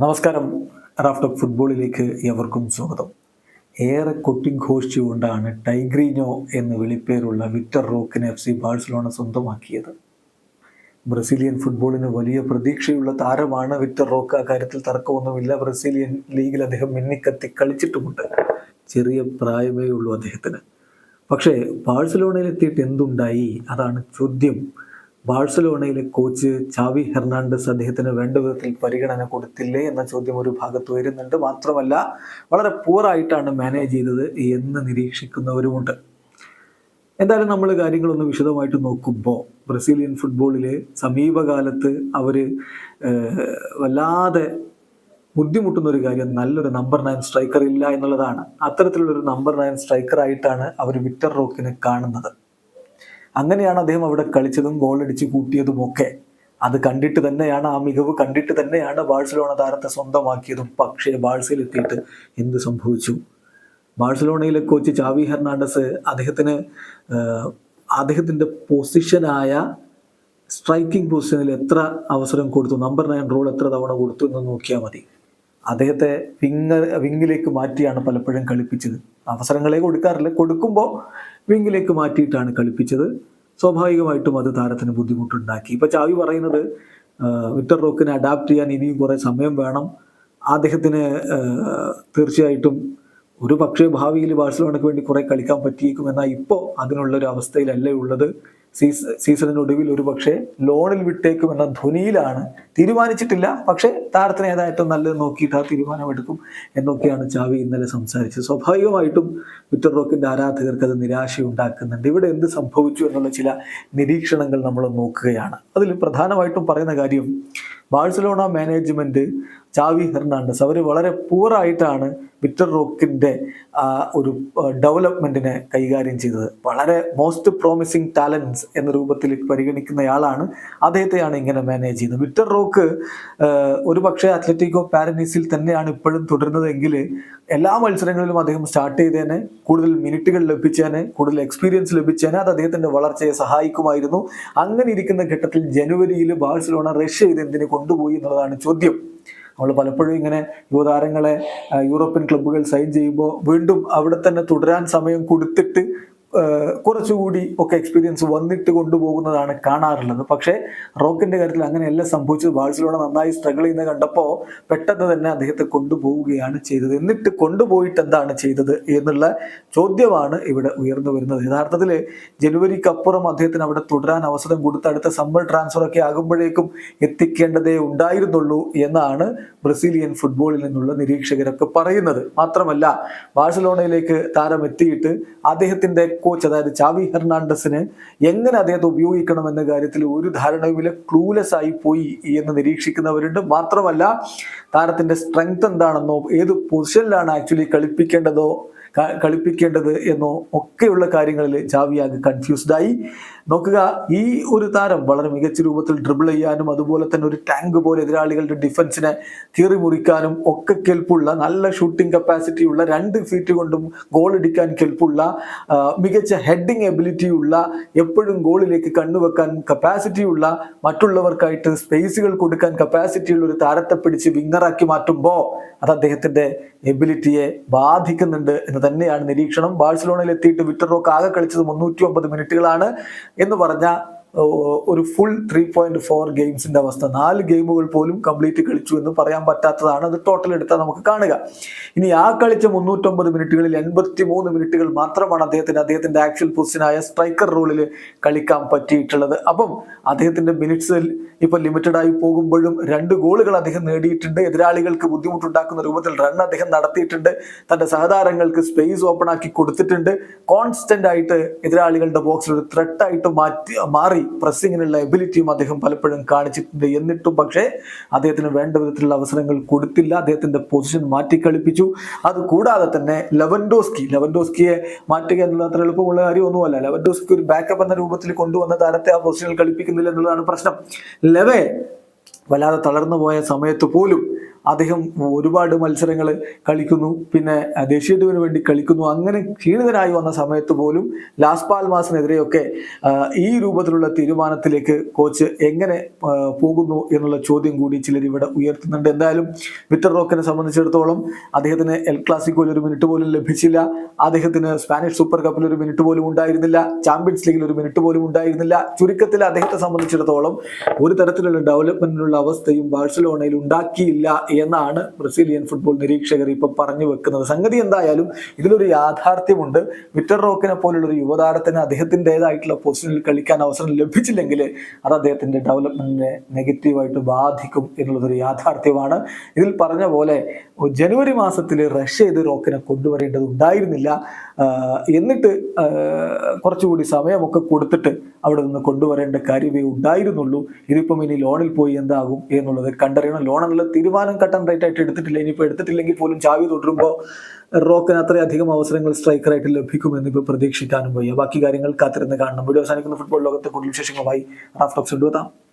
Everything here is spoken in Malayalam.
നമസ്കാരം. റാഫ്റ്റോ ഫുട്ബോളിലേക്ക് എവർക്കും സ്വാഗതം. ഏറെ കൊട്ടിഘോഷിച്ചുകൊണ്ടാണ് ടൈഗ്രീനോ എന്ന് വിളിപ്പേരുള്ള വിക്ടർ റോക്കിന് എഫ് സി ബാഴ്സലോണ സ്വന്തമാക്കിയത്. ബ്രസീലിയൻ ഫുട്ബോളിന് വലിയ പ്രതീക്ഷയുള്ള താരമാണ് വിക്ടർ റോക്ക്. ആ കാര്യത്തിൽ തർക്കമൊന്നുമില്ല. ബ്രസീലിയൻ ലീഗിൽ അദ്ദേഹം മിന്നിക്കത്തി കളിച്ചിട്ടുമുണ്ട്. ചെറിയ പ്രായമേ ഉള്ളൂ അദ്ദേഹത്തിന്. പക്ഷേ ബാഴ്സലോണയിൽ എത്തിയിട്ട് എന്തുണ്ടായി? അതാണ് ചോദ്യം. ബാഴ്സലോണയിലെ കോച്ച് ചാവി ഹെർണാണ്ടസ് അദ്ദേഹത്തിന് വേണ്ട വിധത്തിൽ പരിഗണന കൊടുത്തില്ലേ എന്ന ചോദ്യം ഒരു ഭാഗത്ത് വരുന്നുണ്ട്. മാത്രമല്ല വളരെ പൂറായിട്ടാണ് മാനേജ് ചെയ്തത് എന്ന് നിരീക്ഷിക്കുന്നവരുമുണ്ട്. എന്തായാലും നമ്മൾ കാര്യങ്ങളൊന്ന് വിശദമായിട്ട് നോക്കുമ്പോൾ ബ്രസീലിയൻ ഫുട്ബോളിൽ സമീപകാലത്ത് അവർ വല്ലാതെ ബുദ്ധിമുട്ടുന്ന ഒരു കാര്യം നല്ലൊരു നമ്പർ നയൻ സ്ട്രൈക്കർ ഇല്ല എന്നുള്ളതാണ്. അത്തരത്തിലുള്ളൊരു നമ്പർ നയൻ സ്ട്രൈക്കർ ആയിട്ടാണ് അവർ വിക്ടർ റോക്കിനെ കാണുന്നത്. അങ്ങനെയാണ് അദ്ദേഹം അവിടെ കളിച്ചതും ഗോൾ അടിച്ച് കൂട്ടിയതും ഒക്കെ. അത് കണ്ടിട്ട് തന്നെയാണ് ആ മികവ് കണ്ടിട്ട് തന്നെയാണ് ബാഴ്സലോണ താരത്തെ സ്വന്തമാക്കിയതും. പക്ഷേ ബാഴ്സയിൽ എത്തിയിട്ട് എന്ത് സംഭവിച്ചു? ബാഴ്സലോണയിലെ കോച്ച് ചാവി ഹെർണാണ്ടസ് അദ്ദേഹത്തിന് അദ്ദേഹത്തിന്റെ പൊസിഷനായ സ്ട്രൈക്കിംഗ് പൊസിഷനിൽ എത്ര അവസരം കൊടുത്തു? നമ്പർ നയൻ റോൾ എത്ര തവണ കൊടുത്തു എന്ന് നോക്കിയാൽ മതി. അദ്ദേഹത്തെ വിങ്ങ വിങ്ങിലേക്ക് മാറ്റിയാണ് പലപ്പോഴും കളിപ്പിച്ചത്. അവസരങ്ങളെ കൊടുക്കാറില്ല. കൊടുക്കുമ്പോൾ വിങ്ങിലേക്ക് മാറ്റിയിട്ടാണ് കളിപ്പിച്ചത്. സ്വാഭാവികമായിട്ടും അത് താരത്തിന് ബുദ്ധിമുട്ടുണ്ടാക്കി. ഇപ്പം ചാവി പറയുന്നത് വിക്ടർ റോക്കിനെ അഡാപ്റ്റ് ചെയ്യാൻ ഇനിയും കുറേ സമയം വേണം. അദ്ദേഹത്തിന് തീർച്ചയായിട്ടും ഒരു പക്ഷേ ഭാവിയിൽ ബാഴ്സലോണയ്ക്ക് വേണ്ടി കുറേ കളിക്കാൻ പറ്റിയേക്കും. എന്നാൽ ഇപ്പോൾ അതിനുള്ളൊരു അവസ്ഥയിലല്ലേ ഉള്ളത്. സീസ സീസണിനൊടുവിൽ ഒരു പക്ഷേ ലോണിൽ വിട്ടേക്കും എന്ന ധ്വനിയിലാണ് തീരുമാനിച്ചിട്ടില്ല. പക്ഷേ താരത്തിന് ഏതാ ഏറ്റവും നല്ലത് നോക്കിയിട്ട് ആ തീരുമാനമെടുക്കും എന്നൊക്കെയാണ് ചാവി ഇന്നലെ സംസാരിച്ചത്. സ്വാഭാവികമായിട്ടും വിക്ടർ റോക്കിന്റെ ആരാധകർക്ക് അത് നിരാശയുണ്ടാക്കുന്നുണ്ട്. ഇവിടെ എന്ത് സംഭവിച്ചു എന്നുള്ള ചില നിരീക്ഷണങ്ങൾ നമ്മൾ നോക്കുകയാണ്. അതിൽ പ്രധാനമായിട്ടും പറയുന്ന കാര്യം ബാഴ്സലോണ മാനേജ്മെന്റ് ചാവി ഹെർണാണ്ടസ്. അവർ വളരെ പൂറായിട്ടാണ് വിക്ടർ റോക്കിന്റെ ഒരു ഡെവലപ്മെന്റിനെ കൈകാര്യം ചെയ്തത്. വളരെ മോസ്റ്റ് പ്രോമിസിങ് ടാലൻസ് എന്ന രൂപത്തിൽ പരിഗണിക്കുന്നയാളാണ് അദ്ദേഹത്തെയാണ് ഇങ്ങനെ മാനേജ് ചെയ്യുന്നത്. വിക്ടർ റോക്ക് ഒരു പക്ഷേ അത്ലറ്റിക്കോ പാരനീസിൽ തന്നെയാണ് ഇപ്പോഴും തുടരുന്നതെങ്കിൽ എല്ലാ മത്സരങ്ങളിലും അദ്ദേഹം സ്റ്റാർട്ട് ചെയ്തേനെ കൂടുതൽ മിനിറ്റുകൾ ലഭിച്ചേനെ കൂടുതൽ എക്സ്പീരിയൻസ് ലഭിച്ചേനെ അത് അദ്ദേഹത്തിന്റെ വളർച്ചയെ സഹായിക്കുമായിരുന്നു. അങ്ങനെ ഇരിക്കുന്ന ഘട്ടത്തിൽ ജനുവരിയിൽ ബാഴ്സലോണ റഷ്യ ഇത് എന്തിനു കൊണ്ടുപോയി എന്നുള്ളതാണ് ചോദ്യം. നമ്മൾ പലപ്പോഴും ഇങ്ങനെ യുവതാരങ്ങളെ യൂറോപ്യൻ ക്ലബ്ബുകൾ സൈൻ ചെയ്യുമ്പോൾ വീണ്ടും അവിടെ തന്നെ തുടരാൻ സമയം കൊടുത്തിട്ട് കുറച്ചുകൂടി ഒക്കെ എക്സ്പീരിയൻസ് വന്നിട്ട് കൊണ്ടുപോകുന്നതാണ് കാണാറുള്ളത്. പക്ഷേ റോക്കിന്റെ കാര്യത്തിൽ അങ്ങനെയല്ല സംഭവിച്ചത്. ബാഴ്സലോണ നന്നായി സ്ട്രഗിൾ ചെയ്യുന്നത് കണ്ടപ്പോൾ പെട്ടെന്ന് തന്നെ അദ്ദേഹത്തെ കൊണ്ടുപോവുകയാണ് ചെയ്തത്. എന്നിട്ട് കൊണ്ടുപോയിട്ട് എന്താണ് ചെയ്തത് എന്നുള്ള ചോദ്യമാണ് ഇവിടെ ഉയർന്നു വരുന്നത്. യഥാർത്ഥത്തിൽ ജനുവരിക്കപ്പുറം അദ്ദേഹത്തിന് അവിടെ തുടരാൻ അവസരം കൊടുത്ത് അടുത്ത സമ്മർ ട്രാൻസ്ഫർ ഒക്കെ ആകുമ്പോഴേക്കും എത്തിക്കേണ്ടതേ ഉണ്ടായിരുന്നുള്ളൂ എന്നാണ് ബ്രസീലിയൻ ഫുട്ബോളിൽ നിന്നുള്ള നിരീക്ഷകരൊക്കെ പറയുന്നത്. മാത്രമല്ല ബാഴ്സലോണയിലേക്ക് താരം എത്തിയിട്ട് അദ്ദേഹത്തിന്റെ കോച്ച് അതായത് ചാവി ഹെർണാണ്ടസിന് എങ്ങനെ അദ്ദേഹത്തെ ഉപയോഗിക്കണം എന്ന കാര്യത്തിൽ ഒരു ധാരണയുമില്ല ക്ലൂലെസ് ആയി പോയി എന്ന് നിരീക്ഷിക്കുന്നവരുണ്ട്. മാത്രമല്ല താരത്തിന്റെ സ്ട്രെങ്ത് എന്താണെന്നോ ഏത് പൊസിഷനിലാണ് ആക്ച്വലി കളിപ്പിക്കേണ്ടതോ കളിപ്പിക്കേണ്ടത് എന്നോ ഒക്കെയുള്ള കാര്യങ്ങളിൽ ജാവിയാഗ് കൺഫ്യൂസ്ഡ് ആയി. നോക്കുക ഈ ഒരു താരം വളരെ മികച്ച രൂപത്തിൽ ഡ്രിബിൾ ചെയ്യാനും അതുപോലെ തന്നെ ഒരു ടാങ്ക് പോലെ എതിരാളികളുടെ ഡിഫൻസിനെ തീറി മുറിക്കാനും ഒക്കെ കെൽപ്പുള്ള നല്ല ഷൂട്ടിംഗ് കപ്പാസിറ്റി ഉള്ള രണ്ട് ഫീറ്റ് കൊണ്ടും ഗോൾ അടിക്കാൻ കെൽപ്പുള്ള മികച്ച ഹെഡിങ് എബിലിറ്റി ഉള്ള എപ്പോഴും ഗോളിലേക്ക് കണ്ണുവെക്കാൻ കപ്പാസിറ്റി ഉള്ള മറ്റുള്ളവർക്കായിട്ട് സ്പേസുകൾ കൊടുക്കാൻ കപ്പാസിറ്റി ഉള്ള ഒരു താരത്തെ പിടിച്ച് വിങ്ങറാക്കി മാറ്റുമ്പോൾ അത് അദ്ദേഹത്തിന്റെ എബിലിറ്റിയെ ബാധിക്കുന്നുണ്ട് എന്ന് തന്നെയാണ് നിരീക്ഷണം. ബാഴ്സലോണയിൽ എത്തിയിട്ട് വിക്ടർ റോക്ക് ആകെ കളിച്ചത് മുന്നൂറ്റി ഒമ്പത് മിനിറ്റുകളാണ് എന്ന് പറഞ്ഞ ഒരു ഫുൾ ത്രീ പോയിന്റ് ഫോർ ഗെയിംസിന്റെ അവസ്ഥ. നാല് ഗെയിമുകൾ പോലും കംപ്ലീറ്റ് കളിച്ചു എന്ന് പറയാൻ പറ്റാത്തതാണ് അത് ടോട്ടൽ എടുത്താൽ നമുക്ക് കാണുക. ഇനി ആ കളിച്ച മുന്നൂറ്റൊമ്പത് മിനിറ്റുകളിൽ എൺപത്തി മൂന്ന് മിനിറ്റുകൾ മാത്രമാണ് അദ്ദേഹത്തിന് അദ്ദേഹത്തിന്റെ ആക്ച്വൽ പൊസിഷനായ സ്ട്രൈക്കർ റോളിൽ കളിക്കാൻ പറ്റിയിട്ടുള്ളത്. അപ്പം അദ്ദേഹത്തിന്റെ മിനിറ്റ്സ് ഇപ്പൊ ലിമിറ്റഡ് ആയി പോകുമ്പോഴും രണ്ട് ഗോളുകൾ അദ്ദേഹം നേടിയിട്ടുണ്ട്. എതിരാളികൾക്ക് ബുദ്ധിമുട്ടുണ്ടാക്കുന്ന രൂപത്തിൽ റൺ അദ്ദേഹം നടത്തിയിട്ടുണ്ട്. തന്റെ സഹതാരങ്ങൾക്ക് സ്പേസ് ഓപ്പൺ ആക്കി കൊടുത്തിട്ടുണ്ട്. കോൺസ്റ്റന്റ് ആയിട്ട് എതിരാളികളുടെ ബോക്സിൽ ഒരു ത്രെട്ടായിട്ട് മാറ്റി മാറി പ്രസ്സിങ്ങിനുള്ള എബിലിറ്റിയും അദ്ദേഹം പലപ്പോഴും കാണിച്ചിട്ടുണ്ട്. എന്നിട്ടും പക്ഷേ അദ്ദേഹത്തിന് വേണ്ട വിധത്തിലുള്ള അവസരങ്ങൾ കൊടുത്തില്ല. അദ്ദേഹത്തിന്റെ പൊസിഷൻ മാറ്റി കളിപ്പിച്ചു അത് കൂടാതെ തന്നെ ലെവൻഡോസ്കി ലെവൻഡോസ്കിയെ മാറ്റുക എന്നുള്ള അത്ര എളുപ്പമുള്ള കാര്യമൊന്നുമല്ല. ലെവൻഡോസ്കി ഒരു ബാക്കപ്പ് എന്ന രൂപത്തിൽ കൊണ്ടുവന്ന താരത്തെ ആ പൊസിഷനിൽ കളിപ്പിക്കുന്നില്ല എന്നുള്ളതാണ് പ്രശ്നം. ലെവേ വല്ലാതെ തളർന്നു പോയ സമയത്ത് പോലും അദ്ദേഹം ഒരുപാട് മത്സരങ്ങൾ കളിക്കുന്നു. പിന്നെ ദേശീയ ടീമിന് വേണ്ടി കളിക്കുന്നു. അങ്ങനെ ക്ഷീണിതനായി വന്ന സമയത്ത് പോലും ലാസ് പാൽമാസിനെതിരെയൊക്കെ ഈ രൂപത്തിലുള്ള തീരുമാനത്തിലേക്ക് കോച്ച് എങ്ങനെ പോകുന്നു എന്നുള്ള ചോദ്യം കൂടി ചിലർ ഇവിടെ ഉയർത്തുന്നുണ്ട്. എന്തായാലും വിറ്റർ റോക്കിനെ സംബന്ധിച്ചിടത്തോളം അദ്ദേഹത്തിന് എൽ ക്ലാസിക്കോയിൽ ഒരു മിനിറ്റ് പോലും ലഭിച്ചില്ല. അദ്ദേഹത്തിന് സ്പാനിഷ് സൂപ്പർ കപ്പിൽ ഒരു മിനിറ്റ് പോലും ഉണ്ടായിരുന്നില്ല. ചാമ്പ്യൻസ് ലീഗിൽ ഒരു മിനിറ്റ് പോലും ഉണ്ടായിരുന്നില്ല. ചുരുക്കത്തിൽ അദ്ദേഹത്തെ സംബന്ധിച്ചിടത്തോളം ഒരു തരത്തിലുള്ള ഡെവലപ്മെന്റിനുള്ള അവസ്ഥയും ബാഴ്സലോണയിൽ ഉണ്ടാക്കിയില്ല എന്നാണ് ബ്രസീലിയൻ ഫുട്ബോൾ നിരീക്ഷകർ ഇപ്പൊ പറഞ്ഞു വെക്കുന്നത്. സംഗതി എന്തായാലും ഇതിലൊരു യാഥാർത്ഥ്യമുണ്ട്. വിറ്റർ റോക്കിനെ പോലുള്ള ഒരു യുവതാരത്തിന് അദ്ദേഹത്തിന്റെതായിട്ടുള്ള പൊസിഷനിൽ കളിക്കാൻ അവസരം ലഭിച്ചില്ലെങ്കിൽ അത് അദ്ദേഹത്തിന്റെ ഡെവലപ്മെന്റിനെ നെഗറ്റീവായിട്ട് ബാധിക്കും എന്നുള്ളതൊരു യാഥാർത്ഥ്യമാണ്. ഇതിൽ പറഞ്ഞ പോലെ ജനുവരി മാസത്തിൽ റഷ്യ ഇത് റോക്കിനെ കൊണ്ടുവരേണ്ടത് ഉണ്ടായിരുന്നില്ല. എന്നിട്ട് കുറച്ചുകൂടി സമയമൊക്കെ കൊടുത്തിട്ട് അവിടെ നിന്ന് കൊണ്ടുവരേണ്ട കാര്യമേ ഉണ്ടായിരുന്നുള്ളൂ. ഇതിപ്പം ഇനി ലോണിൽ പോയി എന്താകും എന്നുള്ളത് കണ്ടറിയണം. ലോൺ എന്നുള്ള തീരുമാനം കട്ടൻ റൈറ്റ് ആയിട്ട് എടുത്തിട്ടില്ല. ഇനിയിപ്പോൾ എടുത്തിട്ടില്ലെങ്കിൽ പോലും ചാവി തുടരുമ്പോൾ റോക്കിന് അത്രയധികം അവസരങ്ങൾ സ്ട്രൈക്കറായിട്ട് ലഭിക്കുമെന്ന് ഇപ്പോൾ പ്രതീക്ഷിക്കാനും വയ്യ. ബാക്കി കാര്യങ്ങൾ കാത്തിരുന്ന് കാണണം. വീഡിയോ അവസാനിക്കുന്ന. ഫുട്ബോൾ ലോകത്തെ കൂടുതൽ വിശേഷങ്ങളുമായി റാഫ്റ്റോക്സ് എടുത്താം